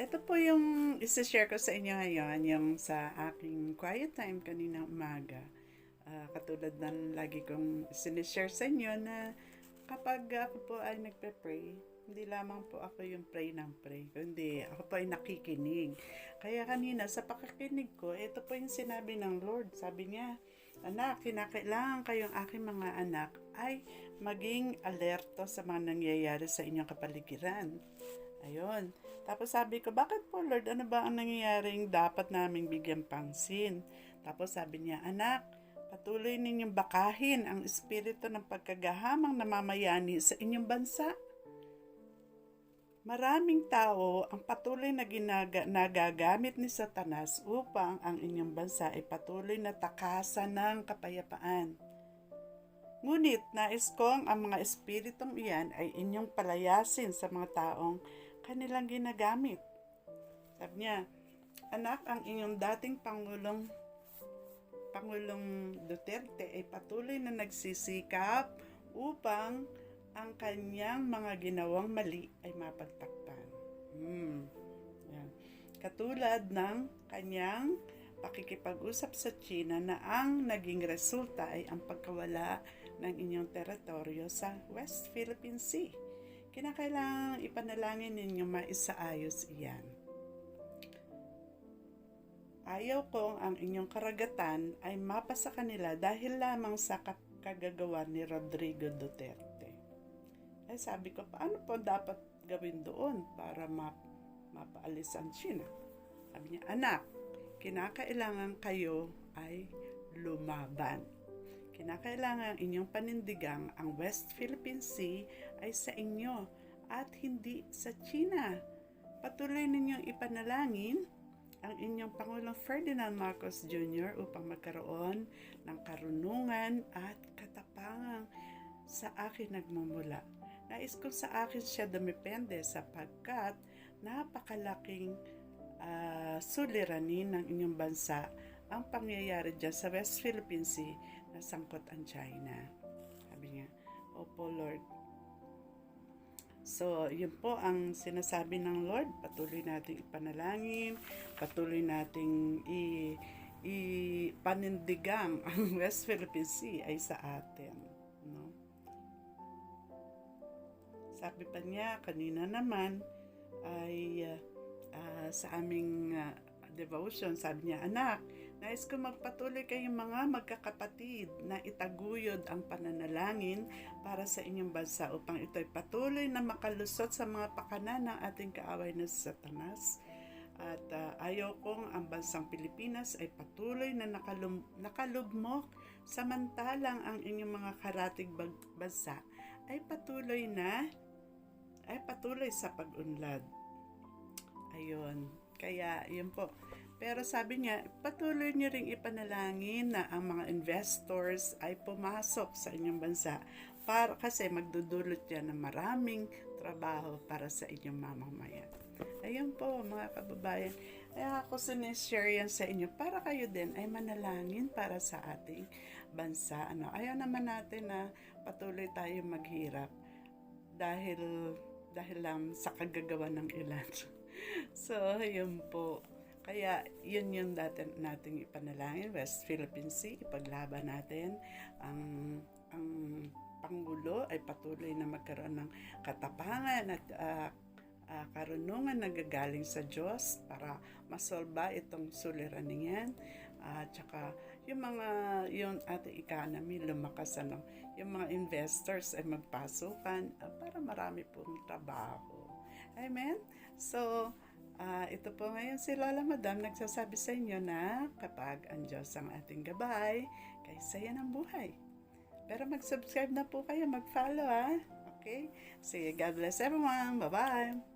ito po yung isi-share ko sa inyo ngayon, yung sa aking quiet time kanina umaga. Ah, katulad ng lagi kong sinishare sa inyo na kapag ako po ay nagpe-pray, hindi lamang po ako yung pray ng pray, kundi ako po ay nakikinig. Kaya kanina sa pakakinig ko, ito po yung sinabi ng Lord. Sabi niya, Anak, kinakailangan kayong aking mga anak ay maging alerto sa mga nangyayari sa inyong kapaligiran. Ayun. Tapos sabi ko, bakit po Lord, ano ba ang nangyayaring dapat naming bigyan pansin? Tapos sabi niya, anak, patuloy ninyong bakahin ang espiritu ng pagkagahamang namamayani sa inyong bansa. Maraming tao ang patuloy na ginaga, nagagamit ni Satanas upang ang inyong bansa ay patuloy na takasan ng kapayapaan. Ngunit nais kong ang mga espiritong iyan ay inyong palayasin sa mga taong kanilang ginagamit. Sabi niya, anak, ang inyong dating Pangulong Pangulong Duterte ay patuloy na nagsisikap upang ang kanyang mga ginawang mali ay mapagtakpan. Hmm. Yan. Katulad ng kanyang pakikipag-usap sa China na ang naging resulta ay ang pagkawala ng inyong teritoryo sa West Philippine Sea. Kinakailangan ipanalangin ninyo maisaayos iyan. Ayaw kong ang inyong karagatan ay mapa sa kanila dahil lamang sa kagagawa ni Rodrigo Duterte. Ay sabi ko, paano po dapat gawin doon para map mapaalis ang China? Sabi niya, anak, kinakailangan kayo ay lumaban. Kinakailangan inyong panindigang ang West Philippine Sea ay sa inyo at hindi sa China. Patuloy ninyong ipanalangin ang inyong Pangulong Ferdinand Marcos Jr. upang magkaroon ng karunungan at katapangan sa akin nagmumula. Nais ko sa akin siya dumipende sapagkat napakalaking uh, suliranin ng inyong bansa ang pangyayari dyan sa West Philippine Sea na sangkot ang China. Sabi niya, Opo Lord. So, yun po ang sinasabi ng Lord. Patuloy nating ipanalangin, patuloy nating i, i panindigang ang West Philippine Sea ay sa atin. No? Sabi pa niya, kanina naman, ay uh, uh, sa aming uh, devotion, sabi niya, Anak, nais ko magpatuloy kayong mga magkakapatid na itaguyod ang pananalangin para sa inyong bansa upang ito'y patuloy na makalusot sa mga pakanan ng ating kaaway na Satanas. At uh, ayaw kong ang bansang Pilipinas ay patuloy na nakalum- nakalugmok samantalang ang inyong mga karatig bansa ay patuloy na ay patuloy sa pag-unlad. Ayun. Kaya, yun po. Pero sabi niya, patuloy niyo ring ipanalangin na ang mga investors ay pumasok sa inyong bansa para kasi magdudulot yan ng maraming trabaho para sa inyong mamamayan. Ayun po mga kababayan. Kaya ako sinishare yan sa inyo para kayo din ay manalangin para sa ating bansa. Ano, ayaw naman natin na patuloy tayo maghirap dahil dahil lang sa kagagawa ng ilan. so, yun po. Kaya, yun yung dati nating ipanalangin, West Philippine Sea, ipaglaban natin ang ang Pangulo ay patuloy na magkaroon ng katapangan at uh, uh, karunungan na gagaling sa Diyos para masolba itong suliranin yan. At uh, saka yung mga yung ating economy lumakas ano, yung mga investors ay magpasukan uh, para marami pong trabaho. Amen? So, uh, ito po ngayon si Lola Madam nagsasabi sa inyo na kapag ang Diyos ang ating gabay, kay saya ng buhay. Pero mag-subscribe na po kayo, mag-follow ha. Okay? Sige, God bless everyone. Bye-bye.